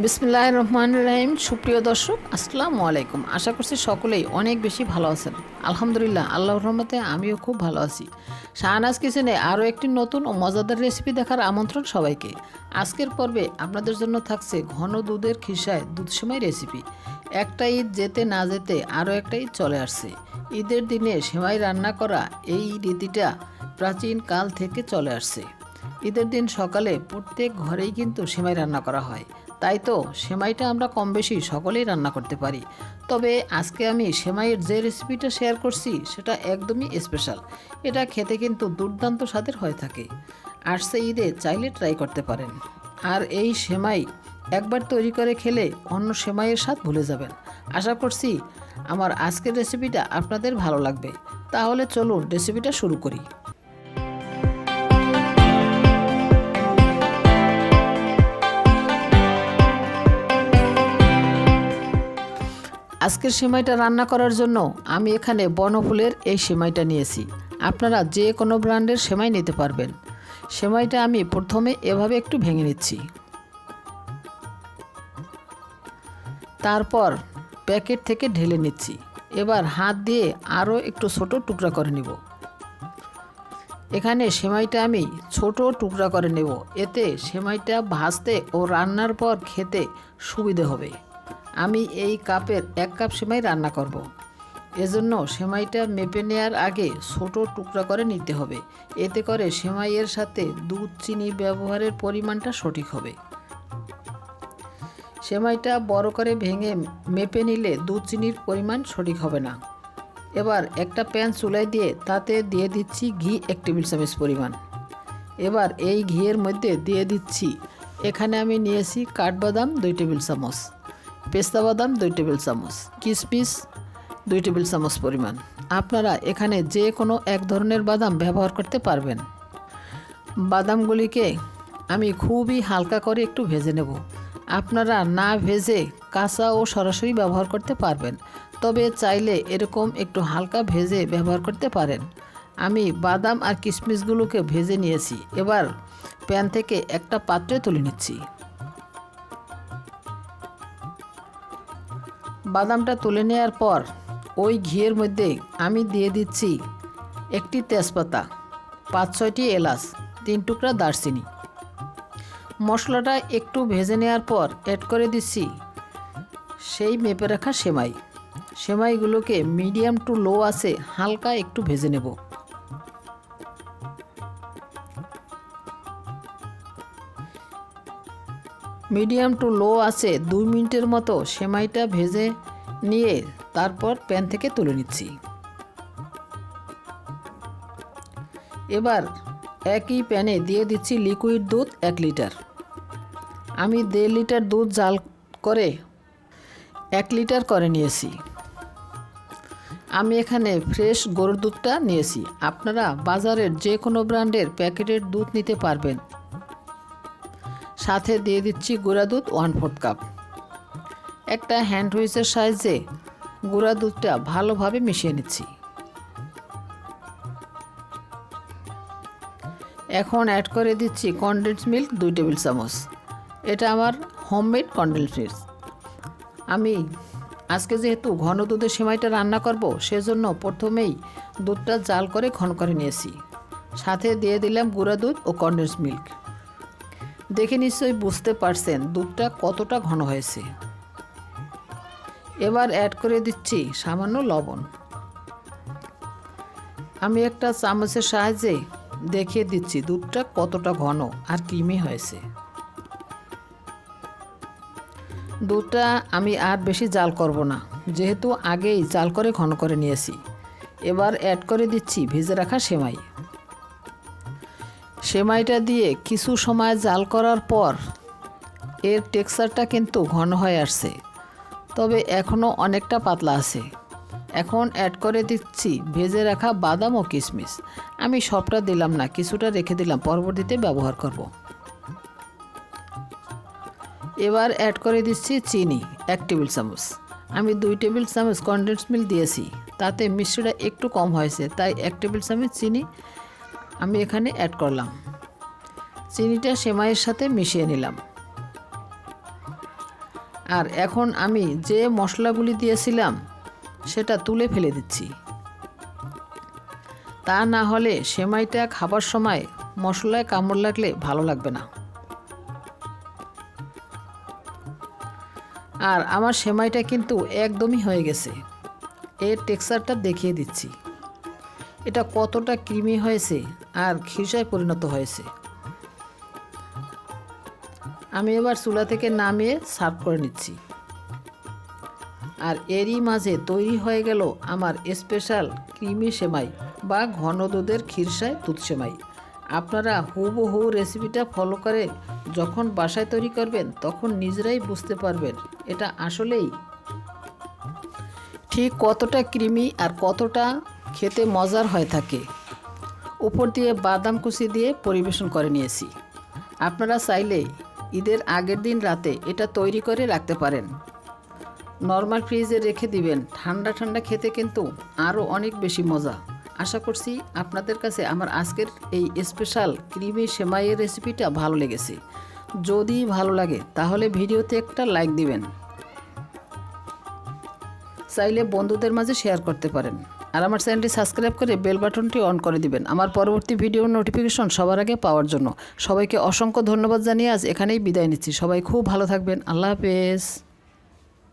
বিসমিল্লাহ রহমান রাহিম। সুপ্রিয় দর্শক, আসসালামু আলাইকুম। আশা করছি সকলেই অনেক বেশি ভালো আছেন। আলহামদুলিল্লাহ আল্লাহ রহমতে আমিও খুব ভালো আছি। শাহনাজ কিচেনে আরও একটি নতুন ও মজাদার রেসিপি দেখার আমন্ত্রণ সবাইকে। আজকের পর্বে আপনাদের জন্য থাকছে ঘন দুধের খিসায় দুধ সেমাই রেসিপি একটা ঈদ যেতে না যেতে আরও একটা ঈদ চলে আসছে। ঈদের দিনে সেমাই রান্না করা এই রীতিটা প্রাচীন কাল থেকে চলে আসছে। ঈদের দিন সকালে প্রত্যেক ঘরেই কিন্তু সেমাই রান্না করা হয়। তাই তো, সেমাইটা আমরা কম বেশি সকলেই রান্না করতে পারি। তবে আজকে আমি সেমাইয়ের যে রেসিপিটা শেয়ার করছি, সেটা একদমই স্পেশাল এটা খেতে কিন্তু দুর্দান্ত স্বাদের হয়ে থাকে। আসছে ঈদে চাইলে ট্রাই করতে পারেন। আর এই সেমাই একবার তৈরি করে খেলে অন্য সেমাইয়ের স্বাদ ভুলে যাবেন। আশা করছি আমার আজকের রেসিপিটা আপনাদের ভালো লাগবে। তাহলে চলুন রেসিপিটা শুরু করি। আজকের সেমাইটা রান্না করার জন্য আমি এখানে বনফুলের এই সেমাইটা নিয়েছি। আপনারা যে কোনো ব্র্যান্ডের সেমাই নিতে পারবেন। সেমাইটা আমি প্রথমে এভাবে একটু ভেঙে নিচ্ছি। তারপর প্যাকেট থেকে ঢেলে নিচ্ছি। এবার হাত দিয়ে আরও একটু ছোট টুকরা করে নেব। এখানে সেমাইটা আমি ছোট টুকরা করে নেব। এতে সেমাইটা ভাজতে ও রান্নার পর খেতে সুবিধে হবে। আমি এই কাপের এক কাপ সেমাই রান্না করব। এজন্য সেমাইটা মেপে নেওয়ার আগে ছোট টুকরা করে নিতে হবে। এতে করে সেমাইয়ের সাথে দুধ, চিনি ব্যবহারের পরিমাণটা সঠিক হবে। সেমাইটা বড় করে ভেঙে মেপে নিলে দুধ, চিনির পরিমাণ সঠিক হবে না। এবার একটা প্যান চুলাই দিয়ে তাতে দিয়ে দিচ্ছি ঘি এক টেবিল চামচ পরিমাণ। এবার এই ঘিয়ের মধ্যে দিয়ে দিচ্ছি। এখানে আমি নিয়েছি কাঠবাদাম দুই টেবিল চামচ। পেস্তা বাদাম, দুই টেবিল চামচ। কিশমিশ দুই টেবিল চামচ পরিমাণ। আপনারা এখানে যে কোনো এক ধরনের বাদাম ব্যবহার করতে পারবেন। বাদামগুলিকে আমি খুবই হালকা করে একটু ভেজে নেব। আপনারা না ভেজে কাঁচা ও সরাসরি ব্যবহার করতে পারবেন, তবে চাইলে এরকম একটু হালকা ভেজে ব্যবহার করতে পারেন। আমি বাদাম আর কিশমিশগুলোকে ভেজে নিয়েছি। এবার প্যান থেকে একটা পাত্রে তুলে নিচ্ছি। বাদামটা তুলে নেওয়ার পর ওই ঘিয়ের মধ্যে আমি দিয়ে দিচ্ছি একটি তেজপাতা, পাঁচ ছয়টি এলাচ, তিন টুকরা দারচিনি। মশলাটা একটু ভেজে নেওয়ার পর অ্যাড করে দিচ্ছি সেই মেপে রাখা সেমাই। সেমাইগুলোকে মিডিয়াম টু লো আছে, হালকা একটু ভেজে নেব। মিডিয়াম টু লো আছে, দুই মিনিটের মতো সেমাইটা ভেজে নিয়ে তারপর প্যান থেকে তুলে নিচ্ছি। এবার একই প্যানে দিয়ে দিচ্ছি লিকুইড দুধ এক লিটার। আমি দেড় লিটার দুধ জাল করে এক লিটার করে নিয়েছি। আমি এখানে ফ্রেশ গরুর দুধটা নিয়েছি। আপনারা বাজারের যে কোনো ব্র্যান্ডের প্যাকেটের দুধ নিতে পারবেন। সাথে দিয়ে দিচ্ছি গুঁড়া দুধ ওয়ান ফোর্থ কাপ একটা হ্যান্ড হুইসের সাহায্যে গুঁড়া দুধটা ভালোভাবে মিশিয়ে নিচ্ছি। এখন অ্যাড করে দিচ্ছি কনডেন্স মিল্ক দুই টেবিল চামচ। এটা আমার হোমমেড কনডেন্স মিল্ক আমি আজকে যেহেতু ঘন দুধের সেমাইটা রান্না করব, সেজন্য প্রথমেই দুধটা জাল করে ঘন করে নিয়েছি। সাথে দিয়ে দিলাম গুঁড়া দুধ ও কনডেন্স মিল্ক দেখে নিশ্চয়ই বুঝতে পারছেন দুধটা কতটা ঘন হয়েছে। এবার অ্যাড করে দিচ্ছি সামান্য লবণ। আমি একটা চামচের সাহায্যে দেখিয়ে দিচ্ছি দুধটা কতটা ঘন আর ক্রিমি হয়েছে। দুধটা আমি আর বেশি জাল করব না, যেহেতু আগেই জাল করে ঘন করে নিয়েছি। এবার অ্যাড করে দিচ্ছি ভেজে রাখা সেমাই। সেমাইটা দিয়ে কিছু সময় জাল করার পর এর টেক্সচারটা কিন্তু ঘন হয়ে আসছে। তবে এখনও অনেকটা পাতলা আছে। এখন অ্যাড করে দিচ্ছি ভেজে রাখা বাদাম ও কিশমিশ আমি সবটা দিলাম না, কিছুটা রেখে দিলাম, পরবর্তীতে ব্যবহার করব। এবার অ্যাড করে দিচ্ছি চিনি, এক টেবিল চামচ। আমি দুই টেবিল চামচ কনডেন্স মিল্ক দিয়েছি, তাতে মিষ্টিটা একটু কম হয়েছে, তাই এক টেবিল চামচ চিনি আমি এখানে অ্যাড করলাম। চিনিটা সেমাইয়ের সাথে মিশিয়ে নিলাম। আর এখন আমি যে মশলাগুলি দিয়েছিলাম, সেটা তুলে ফেলে দিচ্ছি। তা না হলে সেমাইটা খাবার সময় মশলায় কামড় লাগলে ভালো লাগবে না। আর আমার সেমাইটা কিন্তু একদমই হয়ে গেছে। এর টেক্সচারটা দেখিয়ে দিচ্ছি। এটা কতটা ক্রিমি হয়েছে আর খিরসায় পরিণত হয়েছে। আমি এবার চুলা থেকে নামিয়ে সার্ভ করে নিচ্ছি। আর এরই মাঝে তৈরি হয়ে গেল আমার স্পেশাল ক্রিমি সেমাই বা ঘন দুধের খিরসায় দুধ সেমাই। আপনারা হুবহু রেসিপিটা ফলো করে যখন বাসায় তৈরি করবেন তখন নিজেরাই বুঝতে পারবেন এটা আসলেই ঠিক কতটা ক্রিমি আর কতটা খেতে মজার হয়ে থাকে। উপর দিয়ে বাদাম কুচি দিয়ে পরিবেশন করে নিয়েছি। আপনারা চাইলে ঈদের আগের দিন রাতে এটা তৈরি করে রাখতে পারেন। নর্মাল ফ্রিজে রেখে দিবেন। ঠান্ডা ঠান্ডা খেতে কিন্তু আরও অনেক বেশি মজা। আশা করছি আপনাদের কাছে আমার আজকের এই স্পেশাল ক্রিমি সেমাইয়ের রেসিপিটা ভালো লেগেছে। যদি ভালো লাগে, তাহলে ভিডিওতে একটা লাইক দিবেন। চাইলে বন্ধুদের মাঝে শেয়ার করতে পারেন। আর আমার চ্যানেলটি সাবস্ক্রাইব করে বেল বাটনটি অন করে দিবেন। আমার পরবর্তী ভিডিও নোটিফিকেশন সবার আগে পাওয়ার জন্য। সবাইকে অসংখ্য ধন্যবাদ জানিয়ে আজ এখানেই বিদায় নিচ্ছি। সবাই খুব ভালো থাকবেন। আল্লাহ হাফেজ।